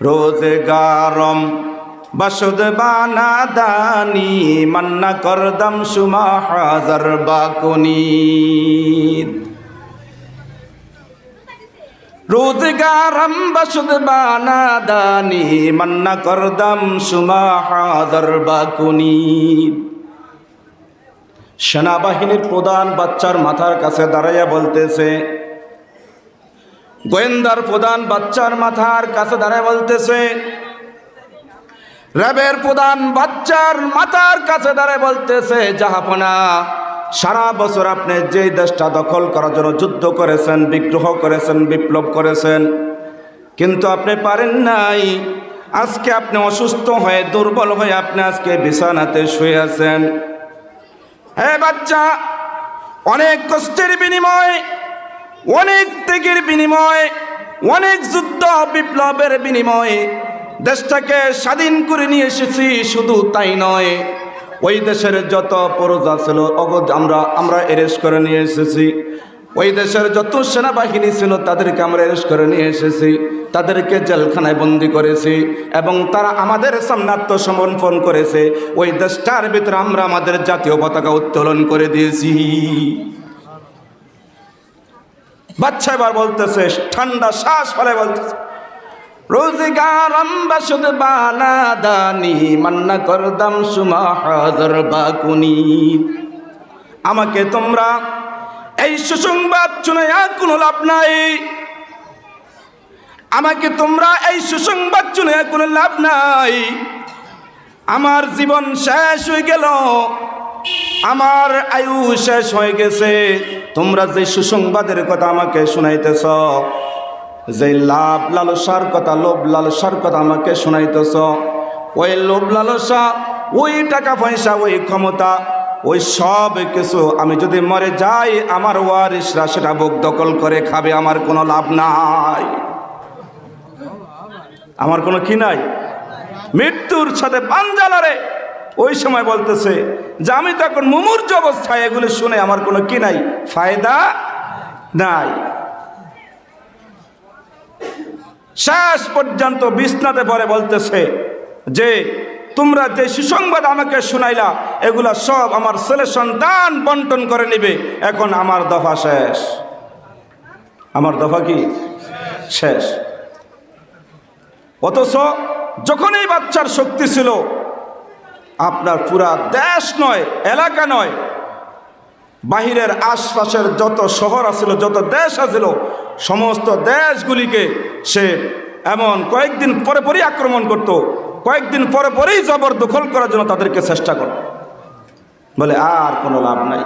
রোজগারম। বসুদ বানা দানি মান্না করদম সুমা হাজার বাকুনি। রোজগারম, বসুদ বানা দানি মান্না করদম সুমা হাজার বাকুনি। সেনাবাহিনীর প্রধান বাচ্চার মাথার কাছে দাঁড়াইয়া বলতেছে গোয়েন্দার প্রধান বাচ্চার মাথার কাছে দাঁড়ায় বলতেছে, র্যাবের প্রধান বাচ্চার মাথার কাছে দাঁড়ায় বলতেছে, জাহাপনা, সারা বছর আপনি যেই দেশটা দখল করার জন্য যুদ্ধ করেছেন, বিগ্রহ করেছেন, বিপ্লব করেছেন, কিন্তু আপনি পারেন নাই। আজকে আপনি অসুস্থ হয়ে, দুর্বল হয়ে আপনি আজকে বিছানাতে শুয়ে আছেন। হ্যাঁ বাচ্চা, অনেক কষ্টের বিনিময় অনেক ত্যাগের বিনিময়ে, অনেক যুদ্ধ বিপ্লবের বিনিময়ে দেশটাকে স্বাধীন করে নিয়ে এসেছি, শুধু তাই নয়। ওই দেশের যত প্রজা ছিল অগদ আমরা আমরা এরেস্ট করে নিয়ে এসেছি। ওই দেশের যত সেনাবাহিনী ছিল, তাদেরকে আমরা এরেস্ট করে নিয়ে এসেছি। তাদেরকে জেলখানায় বন্দি করেছি এবং তারা আমাদের সামনে আত্মসমর্পণ করেছে। ওই দেশটার ভিতরে আমরা আমাদের জাতীয় পতাকা উত্তোলন করে দিয়েছি। বাচ্চা এবার বলতেছে, ঠান্ডা শ্বাস ফেলে বলতেছে রোজগার শুধু বানা দানি মান্না করদাম সুমা বাকুনি। আমাকে তোমরা এই সুসংবাদ শুনে আর কোনো লাভ নাই। আমাকে তোমরা এই সুসংবাদ শুনে কোনো লাভ নাই। আমার জীবন শেষ হয়ে গেল। আমার আয়ু শেষ হয়ে গেছে। তোমরা যে সুসংবাদের কথা আমাকে শুনাইতেছ, যে লাভ লালসার কথা, লোভ লালসার কথা আমাকে শোনাইতেছ, ওই লোভ লালসা, ওই টাকা পয়সা, ওই ক্ষমতা, ওই সব কিছু আমি যদি মরে যাই, আমার ওয়ারিসরা সেটা বুক দখল করে খাবে, আমার কোনো লাভ নাই। আমার কোনো কি নাই? মৃত্যুর সাথে পাঞ্জালারে ওই সময় বলতেছে যে আমি তো এখন মুমূর্য অবস্থায় এগুলো শুনে আমার কোনো কি নাই, ফায়দা নাই। শেষ পর্যন্ত বিছনাতে পরে বলতেছে যে, তোমরা যে সুসংবাদ আমাকে শুনাইলা, এগুলা সব আমার ছেলে সন্তান বন্টন করে নিবে। এখন আমার দফা শেষ। আমার দফা কি? শেষ। অথচ যখন এই বাচ্চার শক্তি ছিল আপনার পুরা দেশ নয়, এলাকা নয়। বাহিরের আশপাশের যত শহর আছিল, যত দেশ আছিল, সমস্ত দেশগুলিকে সে এমন কয়েকদিন পরে পরেই আক্রমণ করত, কয়েকদিন পরে পরেই জবর দখল করার জন্য তাদেরকে চেষ্টা করত। বলে, আর কোনো লাভ নাই,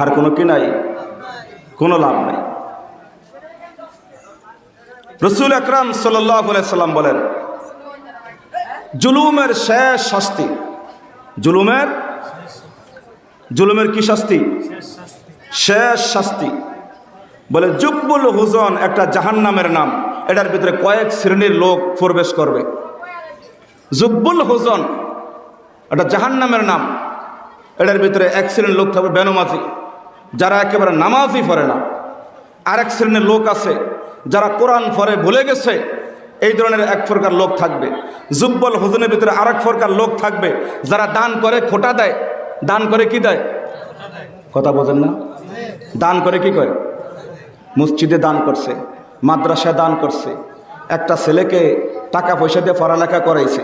আর কোনো কি নাই, কোনো লাভ নাই। রসুল আকরাম সাল্লাম বলেন জুলুমের শেষ শাস্তি। জুলুমের? জুলুমের কি শাস্তি? শেষ শাস্তি। বলে জুব্বুল হুজন একটা জাহান্নামের নাম। এটার ভিতরে কয়েক শ্রেণির লোক প্রবেশ করবে। জুব্বুল হুজন এটা জাহান্নামের নাম। এটার ভিতরে এক শ্রেণির লোক থাকবে বেনমাজি যারা একেবারে নামাজই পড়ে না। আরেক শ্রেণির লোক আছে, যারা কোরআন পরে ভুলে গেছে। এই ধরনের এক প্রকার লোক থাকবে। জুব্বল হুজনের ভিতরে আর এক প্রকার লোক থাকবে, যারা দান করে খোটা দেয়। দান করে কি দেয়? কথা বোঝেন না? দান করে কি করে? মসজিদে দান করছে, মাদ্রাসায় দান করছে, একটা ছেলেকে টাকা পয়সা দিয়ে পড়ালেখা করাইছে।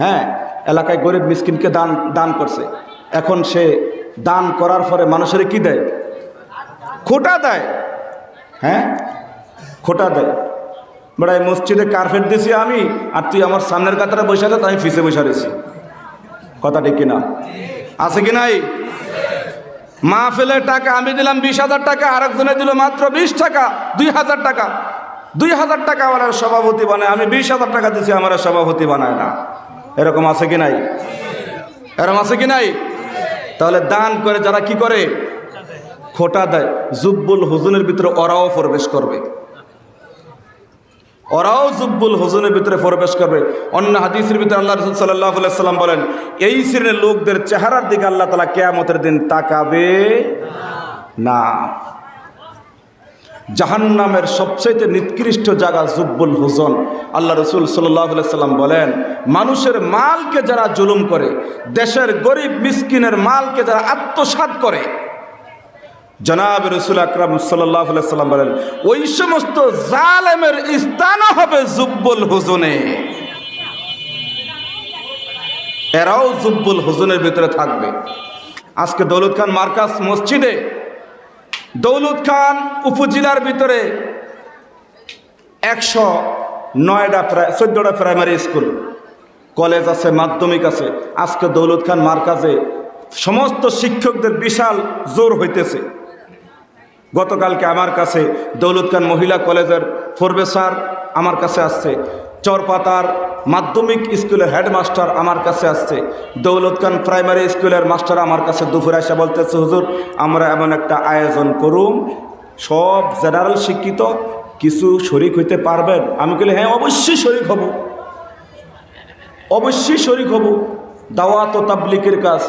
হ্যাঁ এলাকায় গরিব মিসকিনকে দান দান করছে। এখন সে দান করার পরে মানুষের কি দেয়? খোটা দেয়। হ্যাঁ খোটা দেয়। বেড়াই মসজিদে কার্পেট দিছি আমি, আর তুই আমার সামনের কাতারে বসে আছে আমি ফিসে বসে রয়েছি। কথা ঠিক কিনা? আছে কি নাই? মা ফেলে টাকা আমি দিলাম বিশ হাজার টাকা, আরেকজনে দিল মাত্র বিশ টাকা, দুই হাজার টাকা। দুই হাজার টাকা আমার সভাপতি বানায়, আমি বিশ হাজার টাকা দিছি, আমার সভাপতি বানায় না। এরকম আছে কি নাই? এরকম আছে কি নাই? তাহলে দান করে যারা কি করে? খোটা দেয়। জুব্বুল হুজুনের ভিতরে ওরাও প্রবেশ করবে। ওরাও জুব্বুল হুজুনের ভিতরে প্রবেশ করবে। অন্য হাদিসের ভিতরে আল্লাহ রসুল সাল্লাহ সাল্লাম বলেন, এই শ্রেণির লোকদের চেহারার দিকে আল্লাহ তালা কেয়ামতের দিন তাকাবে না। জাহান্নামের সবচেয়ে নিকৃষ্ট জায়গা জুব্বুল হুজন। আল্লাহ রসুল সাল্লাম বলেন, মানুষের মালকে যারা জুলুম করে, দেশের গরিব মিসকিনের মালকে যারা আত্মসাৎ করে জনাব রসুল আকরাম সাল্লাম বলেন, ওই সমস্ত জালেমের স্থানও হবে জুব্বুল হুজনে। এরাও জুব্বুল হুজনের ভিতরে থাকবে। আজকে দৌলত খান মার্কাস মসজিদে দৌলত খান উপজেলার ভিতরে একশো নয়টা প্রায় চোদ্দোটা প্রাইমারি স্কুল, কলেজ আছে, মাধ্যমিক আছে। আজকে দৌলত খান মার্কাজে সমস্ত শিক্ষকদের বিশাল জোর হইতেছে। গতকালকে আমার কাছে দৌলত খান মহিলা কলেজের প্রফেসর আমার কাছে আসছে। চরপাতার মাধ্যমিক স্কুলের হেডমাস্টার আমার কাছে আসছে। দৌলত খান প্রাইমারি স্কুলের মাস্টার আমার কাছে দুপুরে এসে বলতেছে, হুজুর, আমরা এমন একটা আয়োজন করুম। সব জেনারেল শিক্ষিত কিছু শরিক হইতে পারবেন? আমি বলি হ্যাঁ অবশ্যই শরিক হব। অবশ্যই শরিক হব। দাওয়াত তাবলিকের কাজ।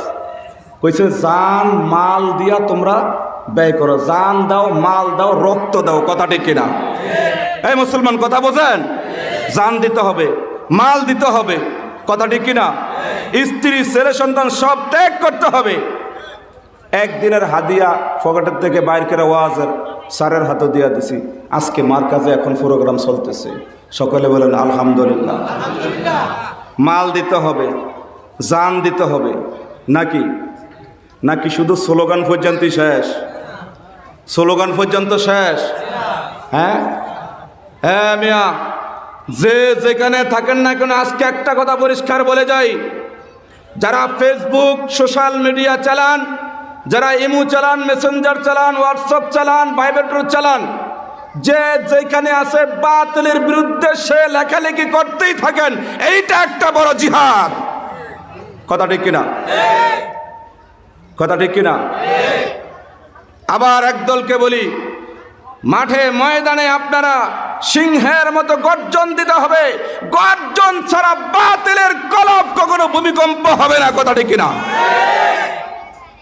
কইছে, জান, মাল দিয়া তোমরা ব্যয় করো, জান দাও, মাল দাও, রক্ত দাও কথাটি কিনা? এই মুসলমান, কথা বোঝেন? জান দিতে হবে, মাল দিতে হবে কথাটি কিনা? স্ত্রী, ছেলে, সন্তান সব ত্যাগ করতে হবে। একদিনের হাদিয়া পকেটের থেকে বাইর করে ওয়াজের স্যারের হাতে দিয়া দিছি। আজকে মার কাজে এখন প্রোগ্রাম চলতেছে। সকলে বলেন, আলহামদুলিল্লাহ। মাল দিতে হবে, জান দিতে হবে। নাকি? নাকি শুধু স্লোগান পর্যন্তই শেষ? স্লোগান পর্যন্ত শেষ। হ্যাঁ? হ্যাঁ মিয়া। যে যেখানে থাকেন না কেন আজকে একটা কথা পরিষ্কার বলে যাই। যারা ফেসবুক সোশ্যাল মিডিয়া চালান যারা ইমু চালান মেসেঞ্জার চালান হোয়াটসঅ্যাপ চালান ভাইবেটর চালান যে যেখানে আছে বাতিলের বিরুদ্ধে সে লেখালেখি করতেই থাকেন এইটা একটা বড় জিহাদ। কথা ঠিক কিনা? কথা ঠিক কিনা? আবার একদলকে বলি, মাঠে ময়দানে আপনারা সিংহের মতো গর্জন দিতে হবে। গর্জন ছাড়া বাতিলের কলব কখনো ভূমিকম্প হবে না কথাটি কিনা?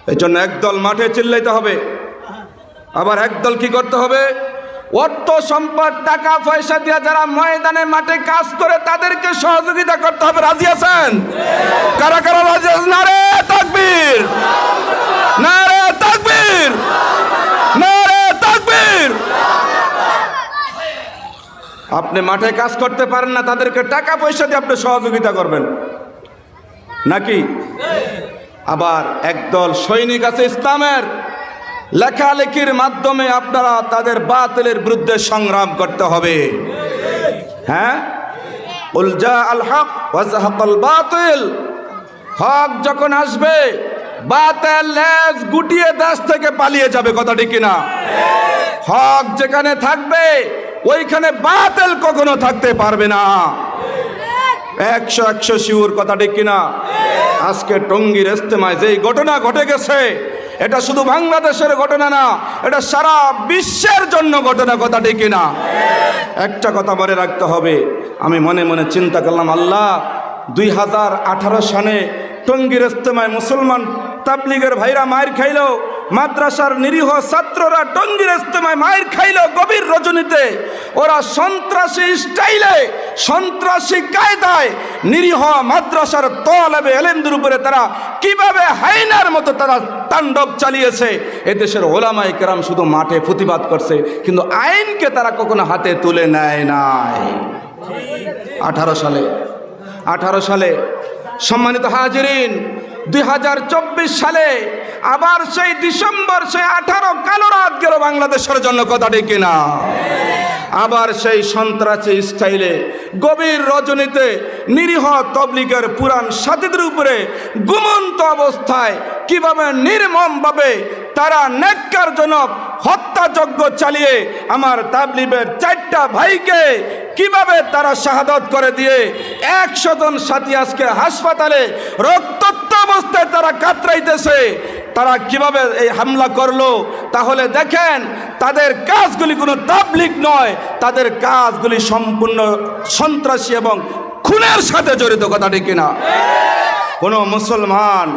এই জন্য একদল মাঠে চিল্লাইতে হবে। আবার একদল কি করতে হবে? অর্থ সম্পদ, টাকা, পয়সা দিয়ে যারা ময়দানে মাঠে কাজ করে, তাদেরকে সহযোগিতা করতে হবে। রাজি আছেন? কারা কারা রাজি আছেন? নারে তাকবীর! নারে নারে আপনি মাঠে কাজ করতে পারেন না, তাদেরকে টাকা পয়সা দিয়ে আপনি সহযোগিতা করবেন। নাকি? আবার একদল সৈনিক আছে ইসলামের, লেখালেখির মাধ্যমে আপনারা তাদের বাতিলের বিরুদ্ধে সংগ্রাম করতে হবে। হ্যাঁ? উলজা আল হক বাতিল। হক যখন আসবে বাতিল লেজ গুটিয়ে দেশ থেকে পালিয়ে যাবে কথাটি কিনা? হক যেখানে থাকবে, ওইখানে বাতিল কখনো থাকতে পারবে না। একশো একশো শিউর, কথা ঠিক কিনা? আজকে টঙ্গির ইস্তেমায় যেই ঘটনা ঘটে গেছে, এটা শুধু বাংলাদেশের ঘটনা না, এটা সারা বিশ্বের জন্য ঘটনা, কথা ঠিক কিনা? একটা কথা মনে রাখতে হবে, আমি মনে মনে চিন্তা করলাম, আল্লাহ, দুই হাজার আঠারো সালে টঙ্গির ইস্তেমায় মুসলমান তাবলিগের ভাইরা মায়ের খাইল, মাদ্রাসার নিরীহ ছাত্ররা টঙ্গির ইস্তেমায় মায়ের খাইল গভীর রজনীতে। ওরা সন্ত্রাসী স্টাইলে, সন্ত্রাসী কায়দায় নিরীহ মাদ্রাসার তলেবে এলেন্দের উপরে তারা কীভাবে হাইনার মতো তারা তাণ্ডব চালিয়েছে, এদেশের ওলামাই কেরাম শুধু মাঠে প্রতিবাদ করছে, কিন্তু আইনকে তারা কখনো হাতে তুলে নেয় নাই। আঠারো সালে আঠারো সালে সম্মানিত হাজিরিন দুই হাজার চব্বিশ সালে আবার সেই ডিসেম্বর, সেই আঠারো কালো রাত গেল বাংলাদেশের জন্য, কথাটি কিনা আবার সেই সন্ত্রাসী স্টাইলে গভীর রজনীতে নিরীহ তবলিগের পুরাণ সাথীদের উপরে গুমন্ত অবস্থায় কীভাবে নির্মমভাবে তারা নেককারজনক হত্যাযজ্ঞ চালিয়ে আমার তাবলিবের চারটা ভাইকে কীভাবে তারা শাহাদত করে দিয়ে একশো জন সাথী আজকে হাসপাতালে রক্তাক্ত অবস্থায় তারা কাতরাইতেছে তারা কীভাবে এই হামলা করল, তাহলে দেখেন তাদের কাজগুলি কোনো তাবলিক নয়, তাদের কাজগুলি সম্পূর্ণ সন্ত্রাসী এবং খুনের সাথে জড়িত কথাটি কিনা? কোনো মুসলমান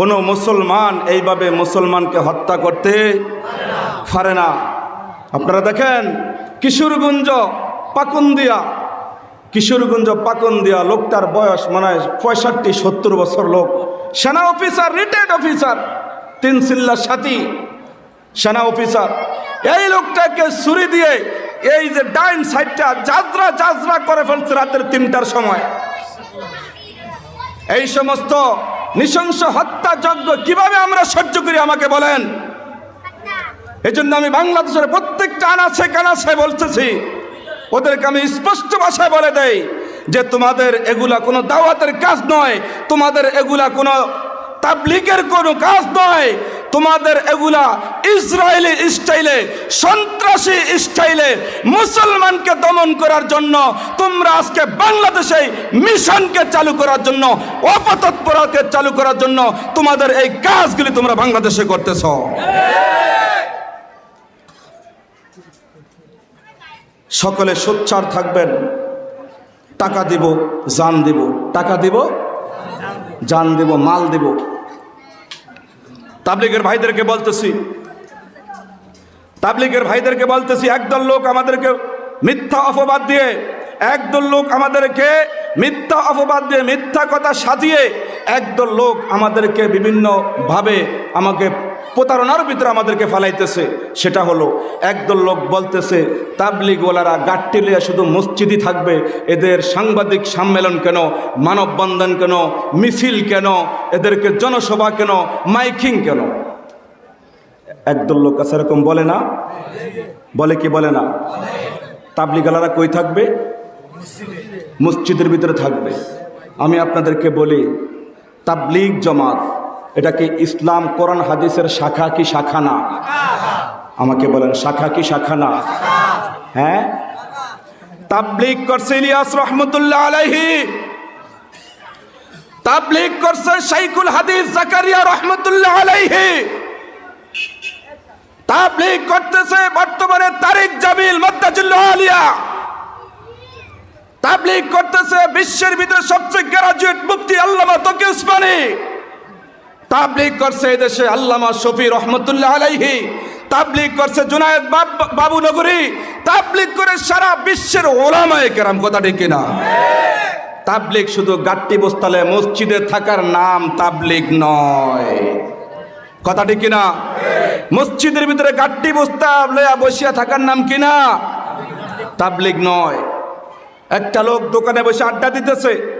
কোনো মুসলমান এইভাবে মুসলমানকে হত্যা করতে পারে না। আপনারা দেখেন, কিশোরগঞ্জ, পাকুন্দিয়া কিশোরগঞ্জ, পাকুন্দিয়া, লোকটার বয়স মনে হয় পঁয়ষট্টি, সত্তর বছর লোক। সেনা অফিসার রিটায়ার্ড অফিসার তিন সিল্লার সাথী, সেনা অফিসার। এই লোকটাকে ছুরি দিয়ে এই যে ডাইন সাইডটা যাত্রা যাত্রা করে ফেলছে রাতের তিনটার সময়। এই সমস্ত নৃশংস হত্যাযজ্ঞ কীভাবে আমরা সহ্য করি আমাকে বলেন? এই জন্য আমি বাংলাদেশের প্রত্যেকটা আনাছে কানাছে বলতেছি, ওদেরকে আমি স্পষ্ট ভাষায় বলে দেই যে তোমাদের এগুলা কোনো দাওয়াতের কাজ নয়, তোমাদের এগুলা কোনো তাবলিগের কোনো কাজ নয়। তোমাদের এগুলা ইসরায়েলি স্টাইলে, সন্ত্রাসী স্টাইলে, মুসলমানকে দমন করার জন্য, তোমরা আজকে বাংলাদেশে মিশনকে চালু করার জন্য অপতৎপরকে চালু করার জন্য তোমাদের এই কাজগুলি তোমরা বাংলাদেশে করতেছ। সকলে সোচ্চার থাকবেন। টাকা দিব, জান দিব। টাকা দিব? জান দিব, মাল দিব। তাবলিগের ভাইদেরকে বলতেছি, তাবলিগের ভাইদেরকে বলতেছি, একদল লোক আমাদেরকে মিথ্যা অপবাদ দিয়ে, একদল লোক আমাদেরকে মিথ্যা অপবাদ দিয়ে, মিথ্যা কথা সাজিয়ে, একদল লোক আমাদেরকে বিভিন্নভাবে আমাকে প্রতারণার ভিতরে আমাদেরকে ফালাইতেছে। সেটা হলো, একদল লোক বলতেছে, তাবলিগওয়ালারা গাট্টি লিয়ে শুধু মসজিদই থাকবে, এদের সাংবাদিক সম্মেলন কেন, মানববন্ধন কেন, মিছিল কেন, এদেরকে জনসভা কেন, মাইকিং কেন? একদল লোক আছে, এরকম বলে না? বলে কি বলে না? তাবলিগালারা কই থাকবে? মসজিদের ভিতরে থাকবে। আমি আপনাদেরকে বলি, তাবলিগ জমাত এটা কি ইসলাম কোরআন হাদিসের শাখা কি শাখা না? আমাকে বলেন, শাখা কি শাখা না? হ্যাঁ? তাবলিগ করছে ইলিয়াস রহমতুল্লাহ আলাইহি। তাবলিগ করছে শাইকুল হাদিস জাকারিয়া রহমতুল্লাহ আলাইহি। তাবলিগ করতেছে বর্তমানে তারিক জামিল মদ্দাজুল্লাহ আলিয়া। তাবলিগ করতেছে বিশ্বের ভিতরে সবচেয়ে গ্রাজুয়েট মুক্তি আল্লামা তকি উসমানী। তাবলিগ করছে দেশে আল্লামা শফি রহমতুল্লাহ আলাইহি। তাবলিগ করছে জুনায়েদ বাব- বাবু নগরী তাবলিগ করে সারা বিশ্বের ওলামায়ে কেরাম, কথা ঠিক কিনা? তাবলিগ শুধু গাট্টি বস্তালে মসজিদে থাকার নাম তাবলিগ নয়। কথা ঠিক কিনা? মসজিদের ভিতরে গাট্টি বস্তা লইয়া বসিয়া থাকার নাম কিনা? তাবলিগ নয়। একটা লোক দোকানে বসে আড্ডা দিতেছে।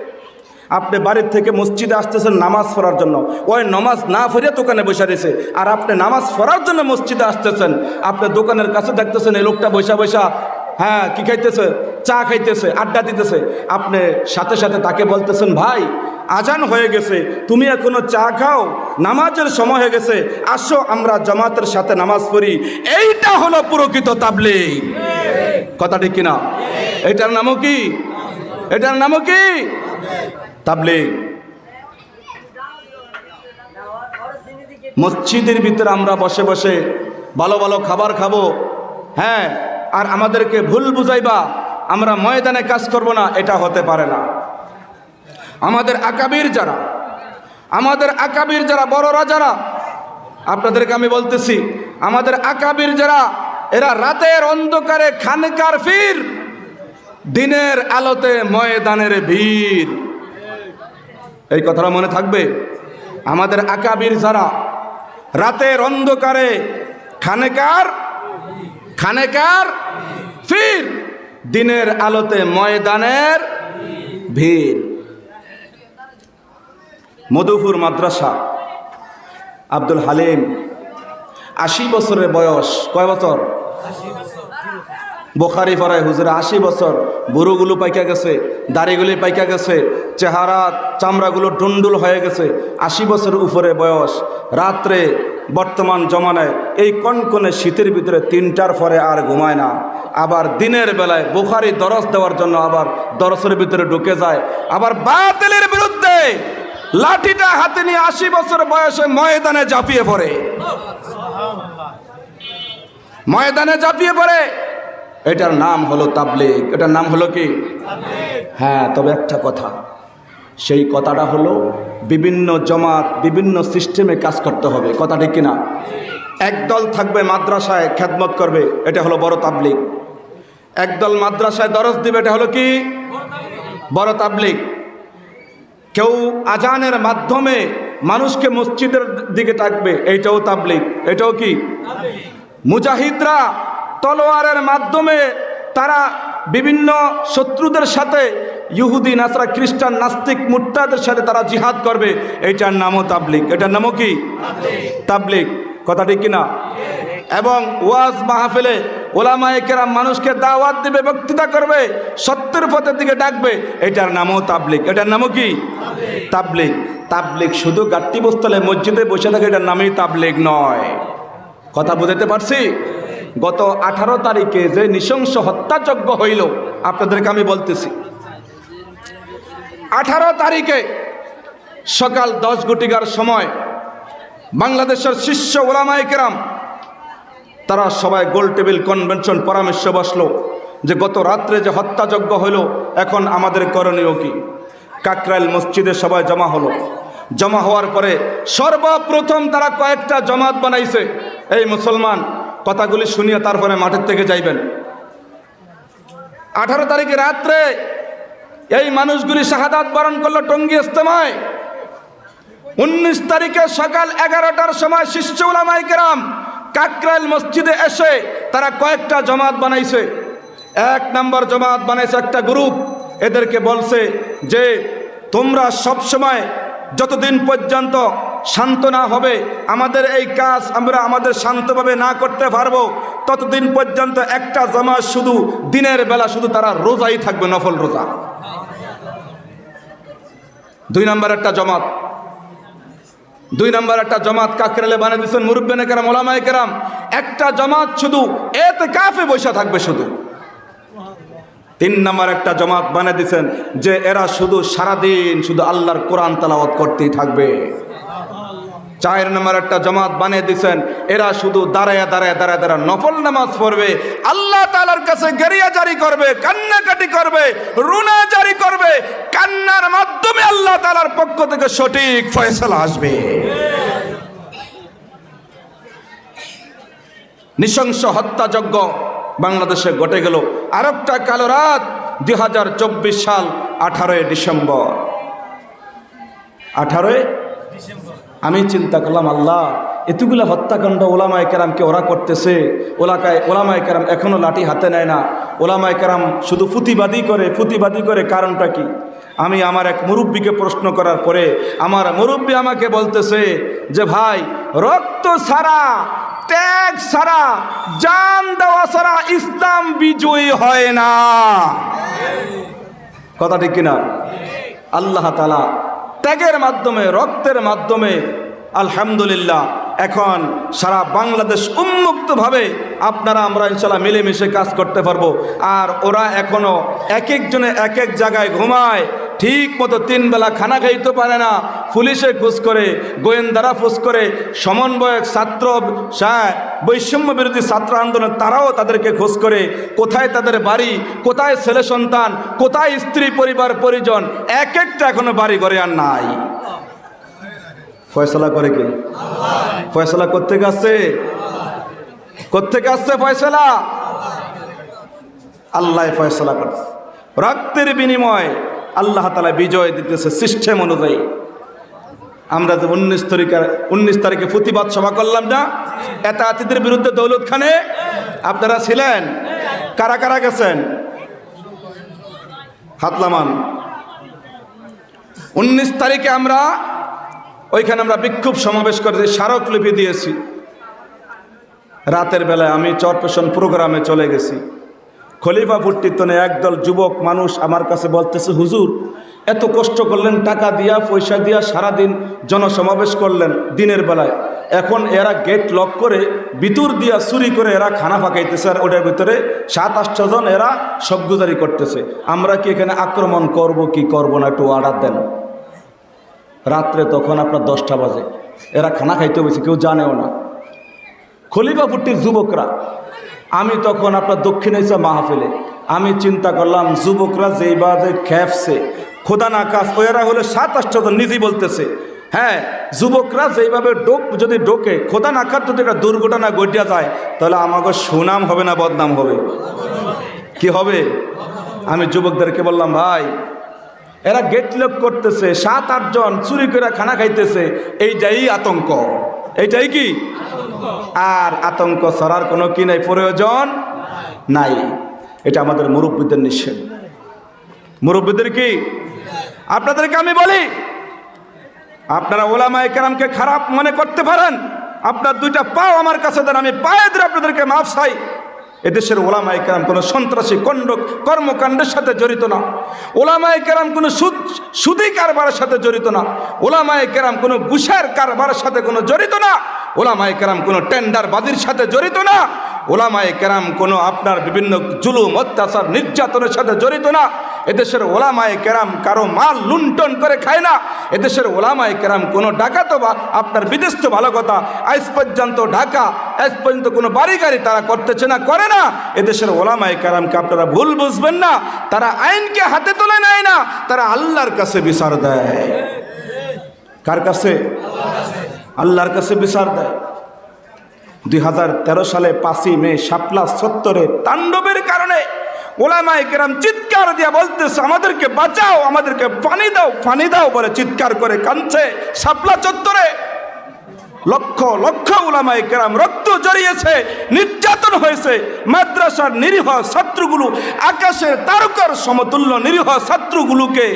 আপনি বাড়ির থেকে মসজিদে আসতেছেন নামাজ পড়ার জন্য। ওই নামাজ না পড়ে দোকানে বসে রয়েছে। আর আপনি নামাজ পড়ার জন্য মসজিদে আসতেছেন। আপনি দোকানের কাছে দেখতেছেন এই লোকটা বৈশা বৈশা হ্যাঁ কি খাইতেছে? চা খাইতেছে, আড্ডা দিতেছে। আপনি সাথে সাথে তাকে বলতেছেন, ভাই, আজান হয়ে গেছে। তুমি এখনও চা খাও? নামাজের সময় হয়ে গেছে। আসো, আমরা জামাতের সাথে নামাজ পড়ি। এইটা হলো প্রকৃত তাবলিগ। কথাটি কিনা? এটার নামও কি? এটার নামও কি? তাবলিগ। মসজিদের ভিতরে আমরা বসে বসে ভালো ভালো খাবার খাব। হ্যাঁ আর আমাদেরকে ভুল বুঝাইবা, আমরা ময়দানে কাজ করব না, এটা হতে পারে না। আমাদের আকাবির যারা, আমাদের আকাবির যারা, বড়রা যারা, আপনাদেরকে আমি বলতেছি, আমাদের আকাবির যারা, এরা রাতের অন্ধকারে খানকার ফির, দিনের আলোতে ময়দানের ভিড়। এই কথাটা মনে থাকবে? আমাদের আকাবির যারা রাতের অন্ধকারে খানেকার খানেকার ফির, দিনের আলোতে ময়দানের ভিড়। মধুপুর মাদ্রাসা, আব্দুল হালিম, আশি বছরের বয়স, কয় বছর? বোখারি পড়ায়, হুজুরে আশি বছর বুড়োগুলো পাইকা গেছে, দাড়িগুলি পাইকা গেছে, চেহারা, চামড়াগুলো ডুন্ডুল হয়ে গেছে, আশি বছর উপরে বয়স, রাত্রে বর্তমান জমানায় এই কনকনে শীতের ভিতরে তিনটার পরে আর ঘুমায় না। আবার দিনের বেলায় বোখারি দরস দেওয়ার জন্য আবার দরসের ভিতরে ঢুকে যায়। আবার বাতিলের বিরুদ্ধে লাঠিটা হাতে নিয়ে আশি বছর বয়সে ময়দানে ঝাঁপিয়ে পড়ে। ময়দানে ঝাঁপিয়ে পড়ে। এটার নাম হলো তাবলিগ। এটার নাম হলো কি? হ্যাঁ তবে একটা কথা। সেই কথাটা হলো বিভিন্ন জমাত, বিভিন্ন সিস্টেমে কাজ করতে হবে। কথা ঠিক কিনা? একদল থাকবে মাদ্রাসায় খ্যাদমত করবে, এটা হলো বড় তাবলিক একদল মাদ্রাসায় দরজ দিবে, এটা হলো কি? বড় তাবলিক কেউ আজানের মাধ্যমে মানুষকে মসজিদের দিকে ডাকবে এইটাও তাবলিক এটাও কি? মুজাহিদরা তলোয়ারের মাধ্যমে তারা বিভিন্ন শত্রুদের সাথে ইহুদি, নাসরা, খ্রিস্টান, নাস্তিক মুট্টাদের সাথে তারা জিহাদ করবে। এইটার নামও তাবলিক এটার নামও কি? তাবলিক কথা ঠিক কিনা? এবং ওয়াজ মাহফিলে ওলামায়ে কেরাম মানুষকে দাওয়াত দিবে, বক্তৃতা করবে, সত্যের পথের দিকে ডাকবে। এটার নামও তাবলিক এটার নামও কি? তাবলিক তাবলিক শুধু গাট্টি বস্তলে মসজিদে বসে থাকে, এটার নামই তাবলিক নয়। কথা বুঝাতে পারছি? গত আঠারো তারিখে যে নৃশংস হত্যাযজ্ঞ হইল, আপনাদেরকে আমি বলতেছি। আঠারো তারিখে সকাল দশ ঘটিকার সময় বাংলাদেশের শীর্ষ ওলামাই কেরাম, তারা সবাই গোল টেবিল কনভেনশন পরামর্শ বসল যে গত রাত্রে যে হত্যাযজ্ঞ হইল, এখন আমাদের করণীয় কি? কাকরাইল মসজিদে সবাই জমা হলো। জমা হওয়ার পরে সর্বপ্রথম তারা কয়েকটা জমাত বানাইছে। এই মুসলমান কথাগুলি শুনিয়ে তারপরে মাঠের থেকে যাইবেন। আঠারো তারিখে রাত্রে এই মানুষগুলি শাহাদাত বরণ করল টঙ্গী ইস্তেমায় উনিশ তারিখে সকাল এগারোটার সময় শিষ্য উলামাই কেরাম কাকরাইল মসজিদে এসে তারা কয়েকটা জমাত বানাইছে। এক নম্বর জমাত বানাইছে একটা গ্রুপ, এদেরকে বলছে যে তোমরা সব সময় যতদিন পর্যন্ত শান্ত না হবে। আমাদের এই কাজ আমরা আমাদের শান্তভাবে না করতে পারব। ততদিন পর্যন্ত একটা জমাত শুধু দিনের বেলা শুধু তারা রোজাই থাকবে, নফল রোজা। দুই নম্বর একটা জমাত। দুই নম্বর একটা জমাত কাকরেলে বানিয়ে দিচ্ছেন মুরব্বেনে কেরাম, ওলামায় কেরাম। একটা জমাত শুধু এতে কাফে বসে থাকবে শুধু। তিন নম্বর একটা জমাত বানিয়ে দিচ্ছেন যে এরা শুধু সারাদিন শুধু আল্লাহর কোরআন তালাওয়াত করতেই থাকবে। চার নম্বর একটা জমাত বানিয়ে দিচ্ছেন এরা শুধু দাঁড়ায় দাঁড়ায় দাঁড়ায় দাঁড়ায় নফল নামাজ পড়বে। আল্লাহ তালার কাছে গেরিয়া জারি করবে, কান্নাকাটি করবে, রুনা জারি করবে। কান্নার মাধ্যমে আল্লাহ তালার পক্ষ থেকে সঠিক ফয়সলা আসবে। নৃশংস হত্যাযজ্ঞ বাংলাদেশে ঘটে গেল। আর একটা কালো রাত, দুই হাজার চব্বিশ সাল, আঠারোই ডিসেম্বর। আঠারোই আমি চিন্তা করলাম, আল্লাহ, এতগুলো হত্যাকাণ্ড ওলামায় কেরামকে ওরা করতেছে। ওলাকায় ওলামায় কেরাম এখনও লাঠি হাতে নেয় না। ওলামায় কেরাম শুধু ফুতিবাদী করে ফুতিবাদী করে কারণটা কি? আমি আমার এক মুরব্বীকে প্রশ্ন করার পরে আমার মুরব্বী আমাকে বলতেছে যে, ভাই, রক্ত ছাড়া, ত্যাগ ছাড়া, জান দেওয়া ছাড়া ইসলাম বিজয়ী হয় না। কথা ঠিক কিনা? আল্লাহ তালা ত্যাগের মাধ্যমে রক্তের মাধ্যমে আলহামদুলিল্লাহ এখন সারা বাংলাদেশ উন্মুক্তভাবে আপনারা আমরা ইনশাল্লাহ মিলেমিশে কাজ করতে পারব। আর ওরা এখনও এক একজনে এক এক জায়গায় ঘুমায়, ঠিক মতো তিন বেলা খানা খাইতে পারে না। পুলিশে খোঁজ করে, গোয়েন্দারা ফুস করে, সমন্বয়ক, ছাত্র বৈষম্য বিরোধী ছাত্র আন্দোলন, তারাও তাদেরকে খোঁজ করে, কোথায় তাদের বাড়ি, কোথায় ছেলে সন্তান, কোথায় স্ত্রী, পরিবার, পরিজন এক একটা এখনও বাড়ি ঘরে আর নাই। ফয়সলা করে কি? ফয়সলা করতে আসছে? করতে আসছে ফয়সলা? আল্লাহ ফয়সলা করছে। রক্তের বিনিময় আল্লাহ তালা বিজয় দিতেছে সিস্টেম অনুযায়ী। আমরা যে উনিশ তারিখে উনিশ তারিখে প্রতিবাদ সভা করলাম না? এত আতিথির বিরুদ্ধে দৌলত খানে? আপনারা ছিলেন? কারা কারা গেছেন? হাতলামান উনিশ তারিখে আমরা ওইখানে আমরা বিক্ষোভ সমাবেশ করেছি স্মারকলিপি দিয়েছি। রাতের বেলায় আমি চরপেশন প্রোগ্রামে চলে গেছি। খলিফা ফুর্তিতনে একদল যুবক মানুষ আমার কাছে বলতেছে, হুজুর, এত কষ্ট করলেন, টাকা দিয়া, পয়সা দিয়া, সারাদিন জনসমাবেশ করলেন দিনের বেলায়। এখন এরা গেট লক করে, বিতুর দিয়া চুরি করে এরা খানা পাকাইতেছে আর ওটার ভিতরে সাত, আটশো জন এরা সবগুজারি করতেছে। আমরা কি এখানে আক্রমণ করব, কি করব না, একটু অর্ডার দেন। রাত্রে তখন আপনার দশটা বাজে। এরা খানা খাইতে হয়েছে কেউ জানেও না। খলিফাপুরটির যুবকরা, আমি তখন আপনার দক্ষিণ এসা মাহফিলে, আমি চিন্তা করলাম, যুবকরা যেই বাজে খেপছে, খোদা না কাজ ওরা হলে সাত জন নিজেই বলতেছে হ্যাঁ যুবকরা যেইভাবে ডোক, যদি ডোকে, খোদা নাকার যদি একটা দুর্ঘটনা ঘটিয়া যায়, তাহলে আমাকে সুনাম হবে না বদনাম হবে? কি হবে? আমি যুবকদেরকে বললাম, ভাই এরা গেট লক করতেছে, সাত আটজন চুরি করে খানা খাইতেছে, এইটাই আতঙ্ক। এইটাই কি? আর আতঙ্ক ছড়ার কোনো কি নাই, প্রয়োজন নাই। এটা আমাদের মুরব্বীদের নিষেধ। মুরব্বীদের কি? আপনাদেরকে আমি বলি, আপনারা ওলামায় কেরামকে খারাপ মনে করতে পারেন, আপনার দুইটা পাও আমার কাছে দেন, আমি পায়ে ধরে আপনাদেরকে মাফ চাই। এদেশের ওলামায় কেরাম কোনো সন্ত্রাসী কণ্ড কর্মকাণ্ডের সাথে জড়িত না। ওলামায় কেরাম কোনো সুদ সুদি কারবারের সাথে জড়িত না। ওলামায় কেরাম কোনো গুসার কারবারের সাথে কোনো জড়িত না। ওলামায় কেরাম কোনো টেন্ডার বাজির সাথে জড়িত না। ওলামায় কেরাম কোনো আপনার বিভিন্ন জুলুম, অত্যাচার, নির্যাতনের সাথে জড়িত না। এদেশের ওলামায় কেরাম কারও মাল লুণ্ঠন করে খায় না। এদেশের ওলামায় কেরাম কোনো ডাকাতো বা আপনার বিদেশ তো ভালো কথা, আজ পর্যন্ত ঢাকা, আজ পর্যন্ত কোনো বাড়ি গাড়ি তারা করতেছে না, করে না। এদেশের ওলামায় কেরামকে আপনারা ভুল বুঝবেন না। তারা আইনকে হাতে তুলে নেয় না, তারা আল্লাহর কাছে বিচার দেয়। কার কাছে? আল্লাহর কাছে বিচার দেয়। দুই হাজার তেরো সালে পাঁচই মে সাপলা সত্তরে তাণ্ডবের কারণে ওলামায় কেরাম চিৎকার দিয়া বলতেছে, আমাদেরকে বাঁচাও, আমাদেরকে ফানি দাও ফানি দাও বলে চিৎকার করে কাঁদছে সাপলা চত্বরে লক্ষ লক্ষ ওলামাই কেরাম রক্ত জড়িয়েছে, নির্যাতন হয়েছে। মাদ্রাসার নিরীহ ছাত্রগুলো, আকাশের তারকার সমতুল্য নিরীহ ছাত্রগুলোকে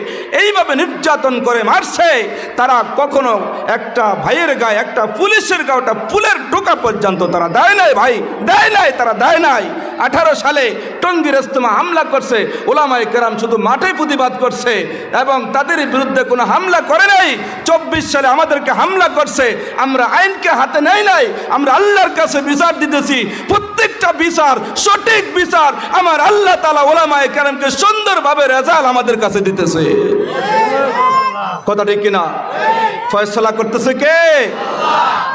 এইভাবে নির্যাতন করে মারছে। তারা কখনো একটা ভাইয়ের গায়ে, একটা পুলিশের গায়ে, ওটা ফুলের টোকা পর্যন্ত তারা দেয় নাই ভাই, দেয় নাই, তারা দেয় নাই। আঠারো সালে টঙ্গির ইস্তমা হামলা করছে ওলামাই কেরাম শুধু মাঠে প্রতিবাদ করছে এবং তাদের বিরুদ্ধে কোনো হামলা করে নাই। চব্বিশ সালে আমাদেরকে হামলা করছে, আমরা আইনকে হাতে নেই নাই, আমরা আল্লাহর কাছে বিচার দিতেছি। প্রত্যেকটা বিচার, সঠিক বিচার আমার আল্লাহ তালা ওলামায় কেরামকে সুন্দরভাবে রেজাল আমাদের কাছে দিতেছে। কথা ঠিক কিনা? ফয়সলা করতেছে কে?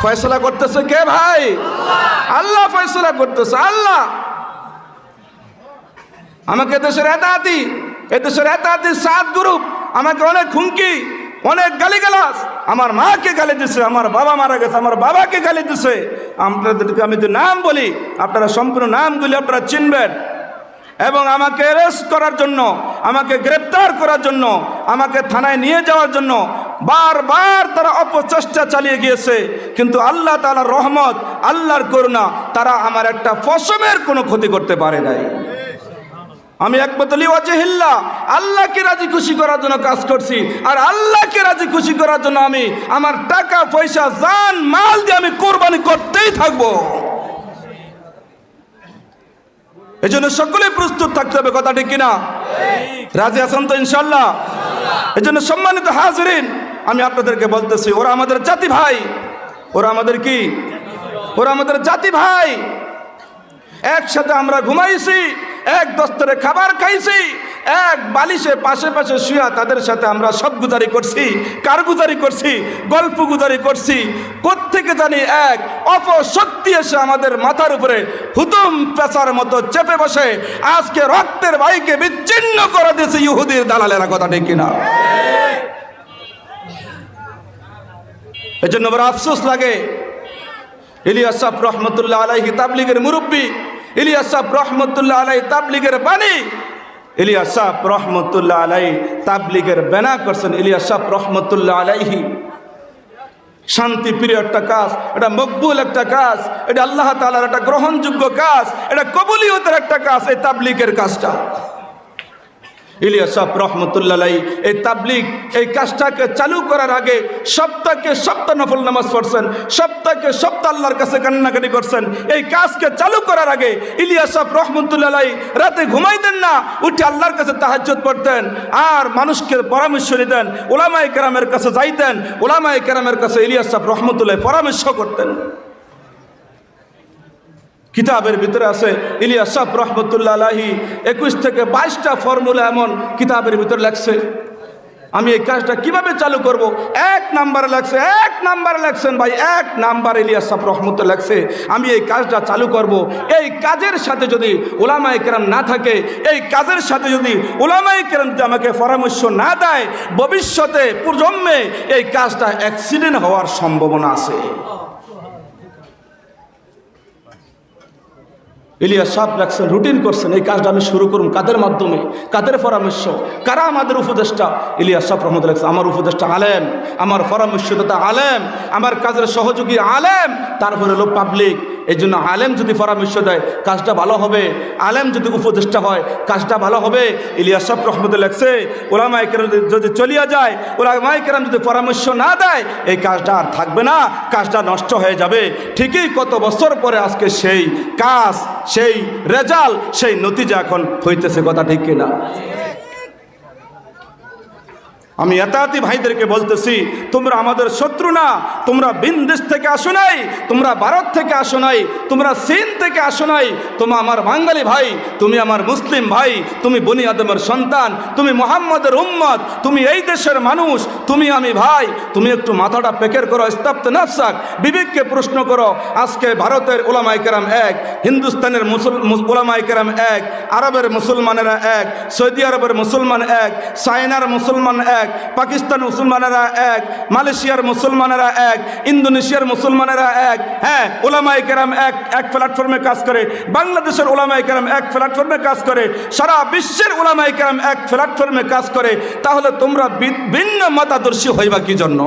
ফয়সলা করতেছে কে ভাই? আল্লাহ ফয়সলা করতেছে, আল্লাহ। আমাকে দেশের এতাহাতি এদেশের এতাহাতির সাত গ্রুপ, আমাকে অনেক হুমকি, অনেক গালিগালাস আমার মাকে গালি দিছে, আমার বাবা মারা গেছে, আমার বাবাকে গালি দিছে। আপনাদেরকে আমি তো নাম বলি, আপনারা সম্পূর্ণ নামগুলি আপনারা চিনবেন। এবং আমাকে অ্যারেস্ট করার জন্য, আমাকে গ্রেপ্তার করার জন্য, আমাকে থানায় নিয়ে যাওয়ার জন্য বারবার তারা অপচেষ্টা চালিয়ে গিয়েছে। কিন্তু আল্লাহ তালার রহমত, আল্লাহর করুণা, তারা আমার একটা ফসমের কোনো ক্ষতি করতে পারে নাই। আমি একমতলি ওয়াজহিল্লা আল্লাহকে রাজি খুশি করার জন্য কাজ করছি। আর আল্লাহকে রাজি খুশি করার জন্য আমি আমার টাকা, পয়সা, জান, মাল দিয়ে আমি কোরবানি করতেই থাকব। এই জন্য সকলে প্রস্তুত থাকতে হবে কথা ঠিক কিনা? রাজি আছেন তো ইনশাল্লাহ এই জন্য সম্মানিত হাজরিন, আমি আপনাদেরকে বলতেছি, ওরা আমাদের জাতি ভাই। ওরা আমাদের কি? ওরা আমাদের জাতি ভাই। একসাথে আমরা ঘুমাইছি এক দস্তরে খাবার খাইছি, এক বালিশে পাশে পাশে শুয়া তাদের সাথে আমরা সব গুজারি করছি কারগুজারি করছি, গল্প গুজারি করছি, কোত্থেকে জানি এক অপশক্তি এসে আমাদের মাথার উপরে হুতুম পেশার মতো চেপে বসে, আজকে রক্তের ভাইকে বিচ্ছিন্ন করে দিয়েছে ইহুদির দালালেরা, কথা ঠিক কিনা? এজন্য বড় আফসোস লাগে। ইলিয়াস রহমতুল্লাহ আলাইহি তাবলিগের মুরব্বী ইলিয়াস সাহ রহমতুল্লাহ আলাই তাবলিগের বাণী। সাহ রহমতুল্লাহ আলাই তাবলিগের বেনা করছেন। ইলিয়াস সাহ রহমতুল্লাহ আলাইহি। শান্তি প্রিয় একটা কাজ, এটা মকবুল একটা কাজ, এটা আল্লাহ তালার একটা গ্রহণযোগ্য কাজ, এটা কবুলিয়তের একটা কাজ এই তাবলিকের কাজটা। ইলিয়াস রহমতুল্লাহ এই তাবলিগ, এই কাজটাকে চালু করার আগে সপ্তাহকে সপ্তাহ নফল নামাজ পড়ছেন, সপ্তাহকে সপ্তাহ আল্লাহর কাছে কান্নাকাটি করছেন। এই কাজকে চালু করার আগে ইলিয়াস রহমতুল্লাহ রাতে ঘুমাইতেন না, উঠে আল্লাহর কাছে তাহাজ্জত পড়তেন, আর মানুষকে পরামর্শ নিতেন ওলামাই কেরামের কাছে যাইতেন ওলামাই কেরামের কাছে ইলিয়াস রহমতুল্লাহ পরামর্শ করতেন। কিতাবের ভিতরে আছে, ইলিয়াস সাহ রহমতুল্লাহ আলাহি একুশ থেকে বাইশটা ফর্মুলা এমন কিতাবের ভিতরে লেখছে। আমি এই কাজটা কীভাবে চালু করব? এক নাম্বারে লাগছে এক নাম্বারে লাগছেন ভাই, এক নাম্বার ইলিয়াস সাহ রহমত লাগছে আমি এই কাজটা চালু করব। এই কাজের সাথে যদি ওলামাই কেরাম না থাকে, এই কাজের সাথে যদি ওলামাই কেরাম যদি আমাকে পরামর্শ না দেয়, ভবিষ্যতে, প্রজন্মে এই কাজটা অ্যাক্সিডেন্ট হওয়ার সম্ভাবনা আছে। ইলিয়াস সাহেব রাখছেন রুটিন করছেন, এই কাজটা আমি শুরু করুন। কাদের মাধ্যমে? কাদের পরামর্শ? কারা আমাদের উপদেষ্টা? ইলিয়াস সাহেব রহমদ রাখছে আমার উপদেষ্টা আলেম, আমার পরামর্শদাতা আলেম, আমার কাজের সহযোগী আলেম, তারপরে হলো পাবলিক এই জন্য আলেম যদি পরামর্শ দেয়, কাজটা ভালো হবে। আলেম যদি উপদেষ্টা হয়, কাজটা ভালো হবে। ইলিয়াস সাহেব রহমদ লাগছে ওলামাই কেরাম যদি- চলিয়া যায় ওলামাই কেরাম যদি পরামর্শ না দেয়, এই কাজটা আর থাকবে না, কাজটা নষ্ট হয়ে যাবে। ঠিকই কত বছর পরে আজকে সেই কাজ সেই রেজাল্ট সেই নতিজা এখন হইতেছে কথা ঠিক কিনা? আমি এতাতি ভাইদেরকে বলতেছি, তোমরা আমাদের শত্রু না, তোমরা বিন্দেশ থেকে আসো নাই, তোমরা ভারত থেকে আসো নাই, তোমরা চীন থেকে আসো নাই, তোমরা আমার বাঙালি ভাই, তুমি আমার মুসলিম ভাই, তুমি বনি আদমের সন্তান, তুমি মোহাম্মদের উম্মত, তুমি এই দেশের মানুষ, তুমি আমি ভাই, তুমি একটু মাথাটা পেকের করো স্তাপ্ত নাফসাক, বিবেককে প্রশ্ন করো, আজকে ভারতের ওলামাই কেরাম এক, হিন্দুস্তানের মুসল, মুস- ওলামাই কেরাম এক, আরবের মুসলমানেরা এক, সৌদি আরবের মুসলমান এক, চায়নার মুসলমান এক পাকিস্তান মুসলমানেরা এক, মালয়েশিয়ার মুসলমানেরা এক, ইন্দোনেশিয়ার মুসলমানেরা এক হ্যাঁ ওলামাই কেরাম এক এক প্ল্যাটফর্মে কাজ করে, বাংলাদেশের ওলামাই কেরাম এক প্ল্যাটফর্মে কাজ করে, সারা বিশ্বের ওলামাই কেরাম এক প্ল্যাটফর্মে কাজ করে, তাহলে তোমরা ভিন্ন মতাদর্শী হইবা কি জন্য?